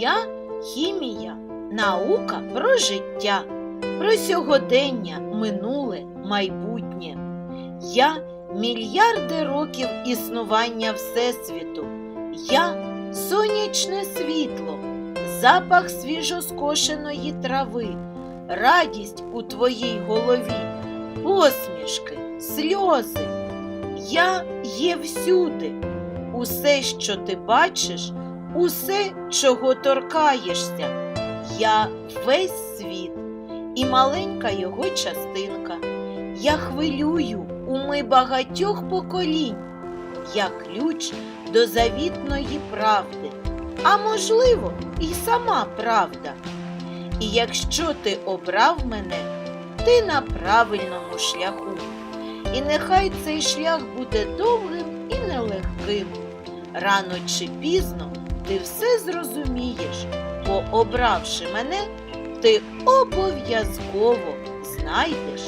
Я хімія, наука про життя, про сьогодення, минуле, майбутнє. Я мільярди років існування Всесвіту. Я сонячне світло, запах свіжоскошеної трави, радість у твоїй голові, посмішки, сльози. Я є всюди. Усе, що ти бачиш, усе, чого торкаєшся. Я весь світ і маленька його частинка. Я хвилюю уми багатьох поколінь. Я ключ до завітної правди, а можливо, і сама правда. І якщо ти обрав мене, ти на правильному шляху. І нехай цей шлях буде довгим і нелегким. Рано чи пізно ти все зрозумієш, бо обравши мене, ти обов'язково знайдеш.